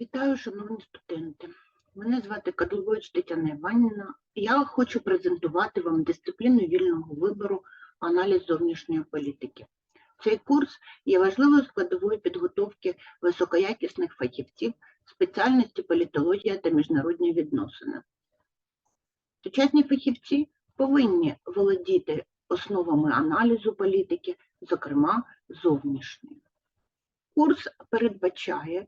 Вітаю, шановні студенти. Мене звати Кадлович Тетяна Іванівна. Я хочу презентувати вам дисципліну вільного вибору аналіз зовнішньої політики. Цей курс є важливою складовою підготовки високоякісних фахівців спеціальності політологія та міжнародні відносини. Сучасні фахівці повинні володіти основами аналізу політики, зокрема зовнішньої. Курс передбачає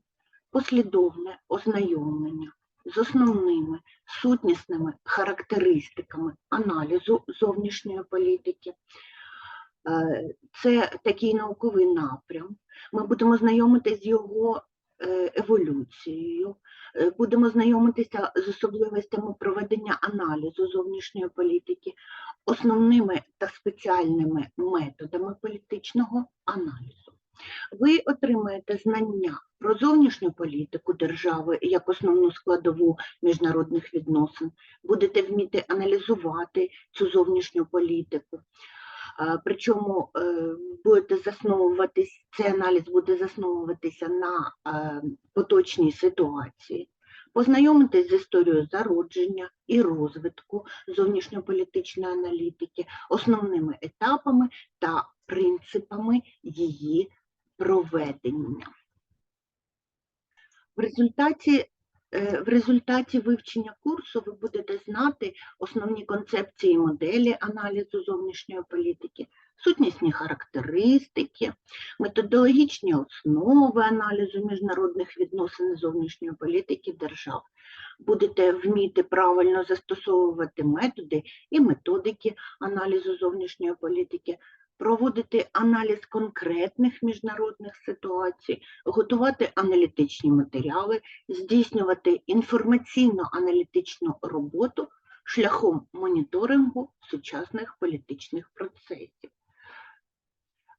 послідовне ознайомлення з основними сутнісними характеристиками аналізу зовнішньої політики. Е, Це такий науковий напрям. Ми будемо знайомитися з його е, еволюцією, е, будемо знайомитися з особливостями проведення аналізу зовнішньої політики, основними та спеціальними методами політичного аналізу. Ви отримаєте знання про зовнішню політику держави як основну складову міжнародних відносин, будете вміти аналізувати цю зовнішню політику. Причому е, будете засновуватись, цей аналіз буде засновуватися на е, поточній ситуації, познайомитись з історією зародження і розвитку зовнішньополітичної аналітики, основними етапами та принципами її проведення. В результаті, е, в результаті вивчення курсу ви будете знати основні концепції і моделі аналізу зовнішньої політики, сутнісні характеристики, методологічні основи аналізу міжнародних відносин зовнішньої політики держав. Будете вміти правильно застосовувати методи і методики аналізу зовнішньої політики, проводити аналіз конкретних міжнародних ситуацій, готувати аналітичні матеріали, здійснювати інформаційно-аналітичну роботу шляхом моніторингу сучасних політичних процесів.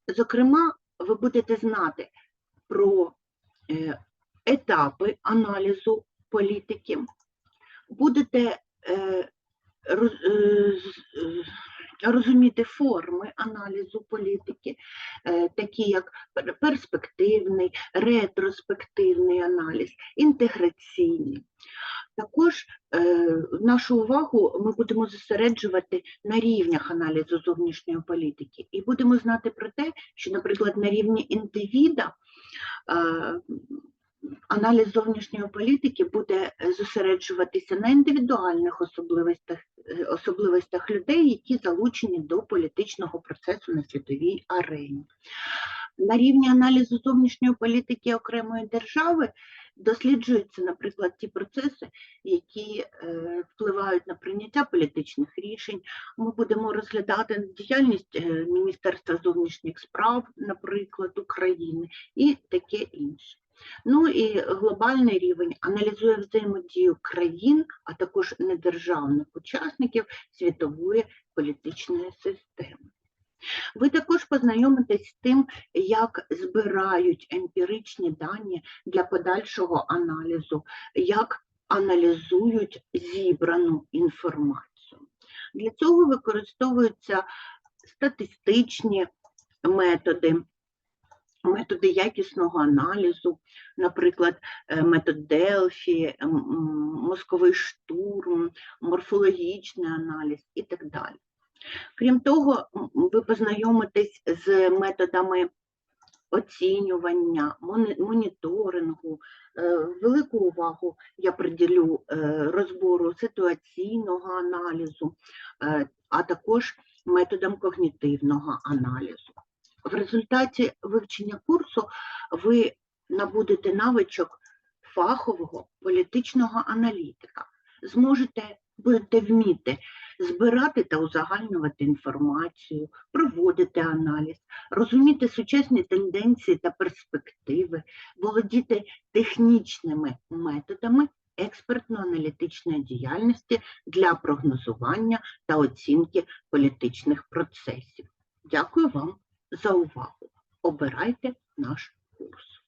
Зокрема, ви будете знати про е, етапи аналізу політики, будете е, роз- е, розуміти форми аналізу політики, е, такі як перспективний, ретроспективний аналіз, інтеграційний. Також е, нашу увагу ми будемо зосереджувати на рівнях аналізу зовнішньої політики і будемо знати про те, що, наприклад, на рівні індивіда е, аналіз зовнішньої політики буде е, зосереджуватися на індивідуальних особливостях, е, особливостях людей, які залучені до політичного процесу на світовій арені. На рівні аналізу зовнішньої політики окремої держави досліджуються, наприклад, ті процеси, які е, впливають на прийняття політичних рішень. Ми будемо розглядати діяльність Міністерства зовнішніх справ, наприклад, України і таке інше. Ну і глобальний рівень аналізує взаємодію країн, а також недержавних учасників світової політичної системи. Ви також познайомитесь з тим, як збирають емпіричні дані для подальшого аналізу, як аналізують зібрану інформацію. Для цього використовуються статистичні методи, методи якісного аналізу, наприклад, е, метод Делфі, мозковий штурм, морфологічний аналіз і так далі. Крім того, ви познайомитесь з методами оцінювання, моніторингу. Е, Велику увагу я приділю е, розбору ситуаційного аналізу, а також методам когнітивного аналізу. В результаті вивчення курсу ви набудете навичок фахового політичного аналітика, зможете будете вміти збирати та узагальнювати інформацію, проводити аналіз, розуміти сучасні тенденції та перспективи, володіти технічними методами експертно-аналітичної діяльності для прогнозування та оцінки політичних процесів. Дякую вам за увагу. Обирайте наш курс.